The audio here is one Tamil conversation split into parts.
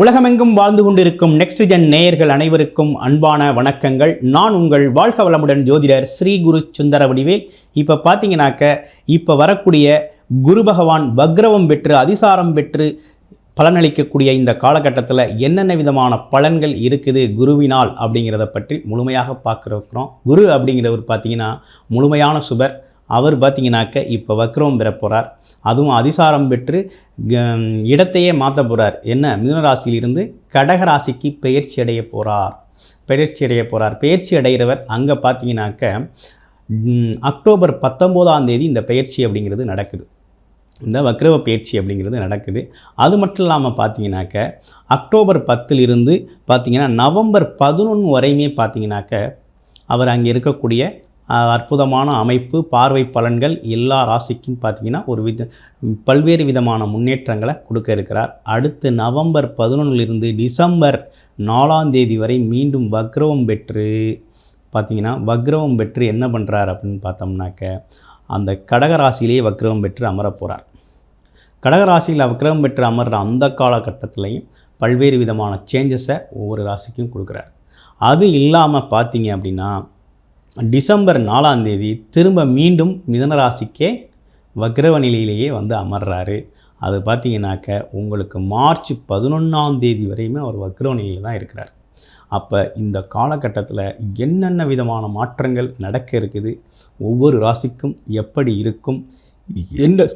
உலகமெங்கும் வாழ்ந்து கொண்டிருக்கும் நெக்ஸ்ட் ஜென் நேயர்கள் அனைவருக்கும் அன்பான வணக்கங்கள். நான் உங்கள் வாழ்க வளமுடன் ஜோதிடர் ஸ்ரீ குரு சுந்தர வடிவேல். இப்போ பார்த்தீங்கன்னாக்க இப்போ வரக்கூடிய குரு பகவான் வக்ரவம் பெற்று அதிசாரம் பெற்று பலனளிக்கக்கூடிய இந்த காலகட்டத்தில் என்னென்ன விதமான பலன்கள் இருக்குது குருவினால் அப்படிங்கிறத பற்றி முழுமையாக பார்க்குறோம். குரு அப்படிங்கிறவர் பார்த்தீங்கன்னா முழுமையான சுபர் அவர் பார்த்தீங்கன்னாக்க இப்போ வக்ரவம் பெற போகிறார் அதுவும் அதிசாரம் பெற்று இடத்தையே மாற்ற போகிறார் என்ன? மிதுனராசியிலிருந்து கடகராசிக்கு பயிற்சி அடைய போகிறார் பயிற்சி அடைய போகிறார் பயிற்சி அடைகிறவர் அங்கே பார்த்தீங்கன்னாக்க அக்டோபர் பத்தொம்போதாம் தேதி இந்த பயிற்சி அப்படிங்கிறது நடக்குது. இந்த வக்ரவ பயிற்சி அப்படிங்கிறது நடக்குது. அது மட்டும் இல்லாமல் பார்த்தீங்கன்னாக்க அக்டோபர் பத்திலிருந்து பார்த்திங்கன்னா நவம்பர் பதினொன்று வரையுமே பார்த்தீங்கன்னாக்க அவர் அங்கே இருக்கக்கூடிய அற்புதமான அமைப்பு பார்வை பலன்கள் எல்லா ராசிக்கும் பார்த்தீங்கன்னா ஒரு வித பல்வேறு விதமான முன்னேற்றங்களை கொடுக்க இருக்கிறார். அடுத்து நவம்பர் பதினொன்றிலிருந்து டிசம்பர் நாலாம் தேதி வரை மீண்டும் வக்ரவம் பெற்று பார்த்தீங்கன்னா வக்ரவம் பெற்று என்ன பண்ணுறார் அப்படின்னு பார்த்தோம்னாக்க அந்த கடகராசியிலேயே வக்ரவம் பெற்று அமரப்போகிறார் கடகராசியில் வக்ரவம் பெற்று அமர்ற அந்த காலகட்டத்திலையும் பல்வேறு விதமான சேஞ்சஸை ஒவ்வொரு ராசிக்கும் கொடுக்குறார். அது இல்லாமல் பார்த்தீங்க அப்படின்னா டிசம்பர் நாலாம் தேதி திரும்ப மீண்டும் மிதன ராசிக்கே வக்ரவ நிலையிலேயே வந்து அமர்றாரு. அது பார்த்தீங்கன்னாக்க உங்களுக்கு மார்ச் பதினொன்றாம் தேதி வரையுமே அவர் வக்ரவ நிலையில் தான் இருக்கிறார். அப்போ இந்த காலகட்டத்தில் என்னென்ன விதமான மாற்றங்கள் நடக்க இருக்குது? ஒவ்வொரு ராசிக்கும் எப்படி இருக்கும்? என்ன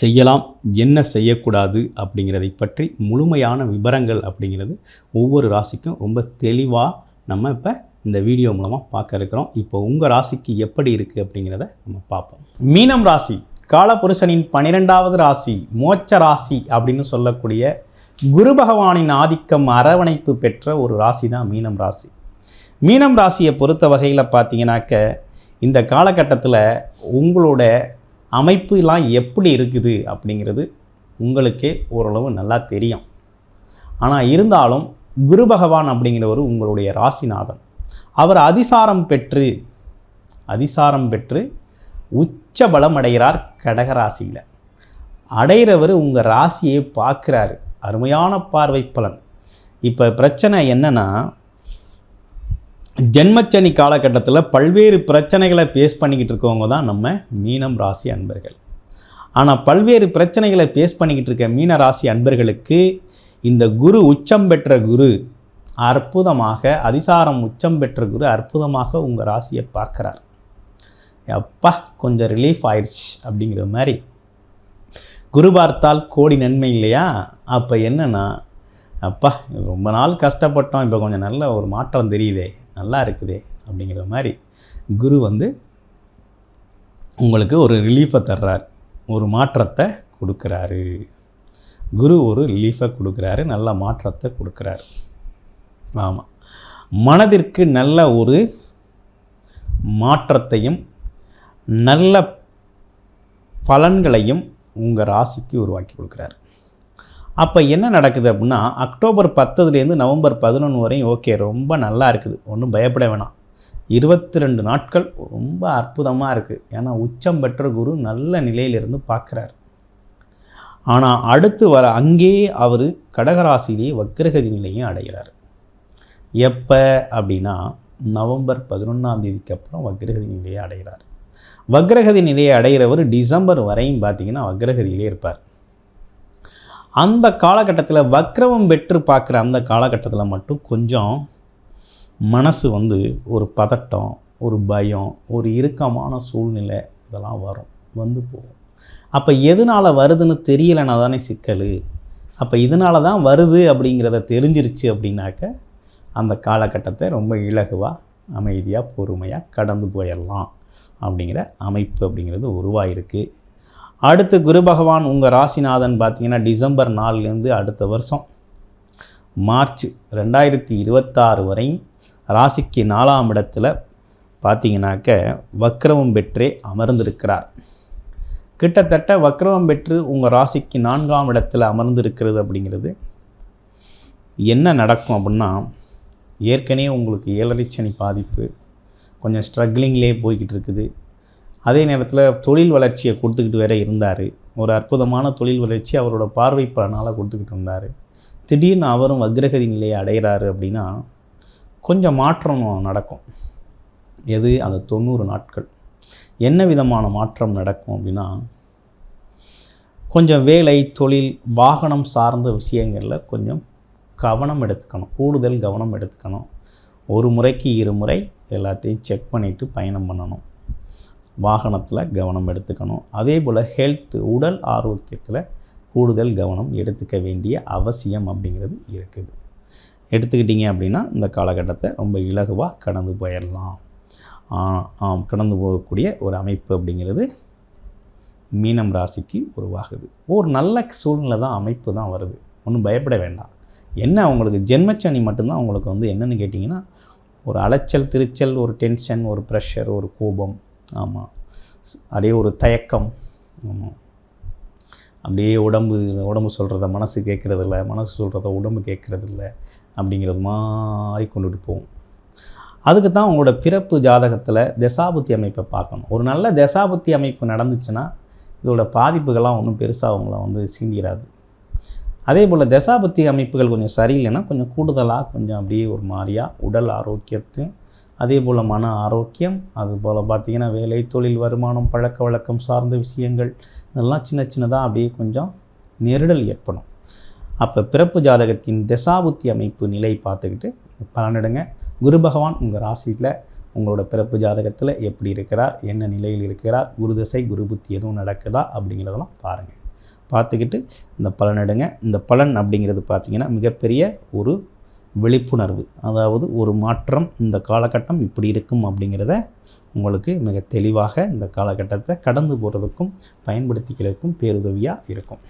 செய்யலாம்? என்ன செய்யக்கூடாது? அப்படிங்கிறதை பற்றி முழுமையான விவரங்கள் அப்படிங்கிறது ஒவ்வொரு ராசிக்கும் ரொம்ப தெளிவாக நம்ம இப்போ இந்த வீடியோ மூலமாக பார்க்க இருக்கிறோம். இப்போ உங்கள் ராசிக்கு எப்படி இருக்குது அப்படிங்கிறத நம்ம பார்ப்போம். மீனம் ராசி காலபுருஷனின் பன்னிரெண்டாவது ராசி மோட்ச ராசி அப்படின்னு சொல்லக்கூடிய குரு பகவானின் ஆதிக்கம் அரவணைப்பு பெற்ற ஒரு ராசி தான் மீனம் ராசி. மீனம் ராசியை பொறுத்த வகையில் பார்த்தீங்கன்னாக்க இந்த காலகட்டத்தில் உங்களோட அமைப்புலாம் எப்படி இருக்குது அப்படிங்கிறது உங்களுக்கே ஓரளவு நல்லா தெரியும். ஆனால் இருந்தாலும் குரு பகவான் அப்படிங்கிறவர் உங்களுடைய ராசிநாதன். அவர் அதிசாரம் பெற்று அதிசாரம் பெற்று உச்ச பலம் அடைகிறார் கடகராசியில். அடைகிறவர் உங்கள் ராசியை பார்க்குறாரு. அருமையான பார்வை பலன். இப்போ பிரச்சனை என்னன்னா ஜென்மச்சனி காலகட்டத்தில் பல்வேறு பிரச்சனைகளை ஃபேஸ் பண்ணிக்கிட்டு இருக்கவங்க தான் நம்ம மீனம் ராசி அன்பர்கள். ஆனால் பல்வேறு பிரச்சனைகளை ஃபேஸ் பண்ணிக்கிட்டு இருக்க மீன ராசி அன்பர்களுக்கு இந்த குரு உச்சம் பெற்ற குரு அற்புதமாக அதிசாரம் உச்சம் பெற்ற குரு அற்புதமாக உங்கள் ராசியை பார்க்குறார். அப்பா கொஞ்சம் ரிலீஃப் ஆயிடுச்சு அப்படிங்கிற மாதிரி. குரு பார்த்தால் கோடி நன்மை இல்லையா? அப்போ என்னென்னா அப்பா ரொம்ப நாள் கஷ்டப்பட்டோம் இப்போ கொஞ்சம் நல்ல ஒரு மாற்றம் தெரியுதே நல்லா இருக்குதே அப்படிங்கிற மாதிரி குரு வந்து உங்களுக்கு ஒரு ரிலீஃபை தர்றார் ஒரு மாற்றத்தை கொடுக்குறாரு. குரு ஒரு ரிலீஃபை கொடுக்குறாரு நல்ல மாற்றத்தை கொடுக்குறாரு. ஆமாம் மனதிற்கு நல்ல ஒரு மாற்றத்தையும் நல்ல பலன்களையும் உங்கள் ராசிக்கு உருவாக்கி கொடுக்குறாரு. அப்போ என்ன நடக்குது அப்படின்னா அக்டோபர் பத்துலேருந்து நவம்பர் பதினொன்று வரையும் ஓகே ரொம்ப நல்லா இருக்குது. ஒன்றும் பயப்பட வேணாம். இருபத்தி ரெண்டு நாட்கள் ரொம்ப அற்புதமாக இருக்குது ஏன்னா உச்சம் பெற்ற குரு நல்ல நிலையிலிருந்து பார்க்குறாரு. ஆனால் அடுத்து வர அங்கேயே அவர் கடகராசிலேயே வக்கிரகதி நிலையும் அடைகிறார். எப்போ அப்படின்னா நவம்பர் பதினொன்றாம் தேதிக்கு அப்புறம் வக்ரகதி நிலையை அடைகிறார். வக்ரகதி நிலையை அடைகிறவர் டிசம்பர் வரையும் பார்த்தீங்கன்னா வக்ரகதியிலே இருப்பார். அந்த காலகட்டத்தில் வக்ரவம் பெற்று பார்க்குற அந்த காலகட்டத்தில் மட்டும் கொஞ்சம் மனசு வந்து ஒரு பதட்டம் ஒரு பயம் ஒரு இறுக்கமான சூழ்நிலை இதெல்லாம் வரும் வந்து போகும். அப்போ எதனால் வருதுன்னு தெரியலைன்னா தானே சிக்கல். அப்போ இதனால தான் வருது அப்படிங்கிறத தெரிஞ்சிருச்சு அப்படின்னாக்க அந்த காலகட்டத்தை ரொம்ப இலகுவாக அமைதியாக பொறுமையாக கடந்து போயிடலாம் அப்படிங்கிற அமைப்பு அப்படிங்கிறது உருவாயிருக்கு. அடுத்து குரு பகவான் உங்கள் ராசிநாதன் பார்த்தீங்கன்னா டிசம்பர் நாலுலேருந்து அடுத்த வருஷம் மார்ச் ரெண்டாயிரத்தி இருபத்தாறு வரையும் ராசிக்கு நாலாம் இடத்துல பார்த்தீங்கன்னாக்க வக்ரவம் பெற்றே அமர்ந்திருக்கிறார். கிட்டத்தட்ட வக்ரவம் பெற்று உங்கள் ராசிக்கு நான்காம் இடத்துல அமர்ந்திருக்கிறது அப்படிங்கிறது என்ன நடக்கும் அப்படின்னா ஏற்கனவே உங்களுக்கு ஏழரை சனி பாதிப்பு கொஞ்சம் ஸ்ட்ரகிளிங்லேயே போய்கிட்டு இருக்குது. அதே நேரத்தில் தொழில் வளர்ச்சியை கொடுத்துக்கிட்டு வேற இருந்தார். ஒரு அற்புதமான தொழில் வளர்ச்சி அவரோட பார்வை பலனால் கொடுத்துக்கிட்டு இருந்தார். திடீர்னு அவரும் வக்ரகதி நிலையை அடைகிறாரு அப்படின்னா கொஞ்சம் மாற்றம் நடக்கும். எது? அந்த தொண்ணூறு நாட்கள். என்ன விதமான மாற்றம் நடக்கும் அப்படின்னா கொஞ்சம் வேலை தொழில் வாகனம் சார்ந்த விஷயங்களில் கொஞ்சம் கவனம் எடுத்துக்கணும். கூடுதல் கவனம் எடுத்துக்கணும். ஒரு முறைக்கு இருமுறை எல்லாத்தையும் செக் பண்ணிவிட்டு பயணம் பண்ணணும். வாகனத்தில் கவனம் எடுத்துக்கணும். அதே போல் ஹெல்த் உடல் ஆரோக்கியத்தில் கூடுதல் கவனம் எடுத்துக்க வேண்டிய அவசியம் அப்படிங்கிறது இருக்குது. எடுத்துக்கிட்டிங்க அப்படின்னா இந்த காலகட்டத்தை ரொம்ப இலகுவாக கடந்து போயிடலாம். ஆ- ஆம் கடந்து போகக்கூடிய ஒரு அமைப்பு அப்படிங்கிறது மீனம் ராசிக்கு உருவாகுது. ஒரு நல்ல சூழ்நிலை தான் அமைப்பு தான் வருது. ஒன்றும் பயப்பட வேண்டாம். என்ன அவங்களுக்கு ஜென்மச்சனி மட்டும்தான் அவங்களுக்கு வந்து என்னென்னு கேட்டிங்கன்னா ஒரு அலைச்சல் திருச்சல் ஒரு டென்ஷன் ஒரு ப்ரெஷர் ஒரு கோபம். ஆமாம் அதே ஒரு தயக்கம். ஆமாம் அப்படியே உடம்பு உடம்பு சொல்கிறத மனசு கேட்குறதில்ல மனசு சொல்கிறத உடம்பு கேட்குறதில்ல அப்படிங்கிறது மாதிரி கொண்டுட்டு போகும். அதுக்கு தான் உங்களோட பிறப்பு ஜாதகத்தில் தசாபுத்தி அமைப்பை பார்க்கணும். ஒரு நல்ல தசாபுத்தி அமைப்பு நடந்துச்சுன்னா இதோட பாதிப்புகள்லாம் ஒன்றும் பெருசாக அவங்கள வந்து சீண்டிராது. அதே போல் தசாபத்தி அமைப்புகள் கொஞ்சம் சரியில்லைன்னா கொஞ்சம் கூடுதலாக கொஞ்சம் அப்படியே ஒரு மாதிரியாக உடல் ஆரோக்கியத்தையும் அதே போல் மன ஆரோக்கியம் அதுபோல் பார்த்திங்கன்னா வேலை தொழில் வருமானம் பழக்க வழக்கம் சார்ந்த விஷயங்கள் இதெல்லாம் சின்ன சின்னதாக அப்படியே கொஞ்சம் நெருடல் ஏற்படும். அப்போ பிறப்பு ஜாதகத்தின் தசாபுத்தி அமைப்பு நிலை பார்த்துக்கிட்டு பலனிடுங்க குரு பகவான் உங்கள் ராசியில் உங்களோட பிறப்பு ஜாதகத்தில் எப்படி இருக்கிறார் என்ன நிலையில் இருக்கிறார் குரு தசை குரு புத்தி எதுவும் நடக்குதா அப்படிங்கிறதெல்லாம் பாருங்கள் பார்த்துக்கிட்டு இந்த பலனிடுங்க இந்த பலன் அப்படிங்கிறது பார்த்திங்கன்னா மிகப்பெரிய ஒரு விழிப்புணர்வு. அதாவது ஒரு மாற்றம் இந்த காலகட்டம் இப்படி இருக்கும் அப்படிங்கிறத உங்களுக்கு மிக தெளிவாக இந்த காலகட்டத்தை கடந்து போகிறதுக்கும் பயன்படுத்திக்கிறதுக்கும் பேருதவியாக இருக்கும்.